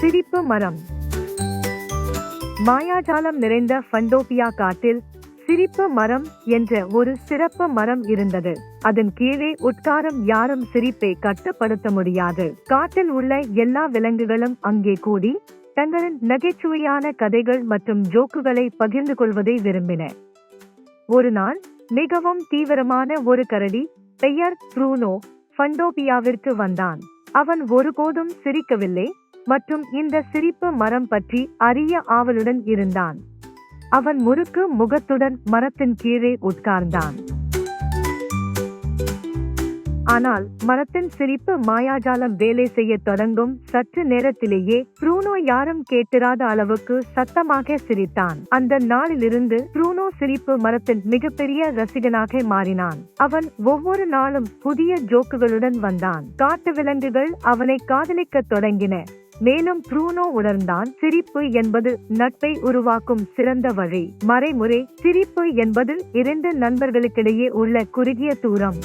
சிரிப்பு மரம். மாயாஜாலம் நிறைந்த ஃபண்டோபியா காட்டில் சிரிப்பு மரம் என்ற ஒரு சிறப்பு மரம் இருந்தது. அதன் கீழே உட்காரம் யாரும் சிரிப்பை கட்டுப்படுத்த முடியாது. காட்டில் உள்ள எல்லா விலங்குகளும் அங்கே கூடி தங்களின் நகைச்சுவையான கதைகள் மற்றும் ஜோக்குகளை பகிர்ந்து கொள்வதை விரும்பின. ஒரு நாள் மிகவும் தீவிரமான ஒரு கரடி பெயர் ப்ரூனோ ஃபண்டோபியாவிற்கு வந்தான். அவன் ஒருபோதும் சிரிக்கவில்லை. மற்றும் இந்த சிரிப்பு மரம் பற்றி அறிய ஆவலுடன் இருந்தான். அவன் முறுக்கு முகத்துடன் மரத்தின் கீழே உட்கார்ந்தான். ஆனால் மரத்தின் சிரிப்பு மாயாஜாலம் வேலை செய்ய தொடங்கும் சற்று நேரத்திலேயே ப்ரூனோ யாரும் கேட்டிராத அளவுக்கு சத்தமாக சிரித்தான். அந்த நாளிலிருந்து ப்ரூனோ சிரிப்பு மரத்தின் மிகப்பெரிய ரசிகனாக மாறினான். அவன் ஒவ்வொரு நாளும் புதிய ஜோக்குகளுடன் வந்தான். காட்டு விலங்குகள் அவனை காதலிக்கத் தொடங்கின. மேலும் ப்ரூனோ உணர்ந்தான் சிரிப்பு என்பது நட்பை உருவாக்கும் சிறந்த வழி. மறைமுறை சிரிப்பு என்பது இரண்டு நண்பர்களுக்கிடையே உள்ள குறுகிய தூரம்.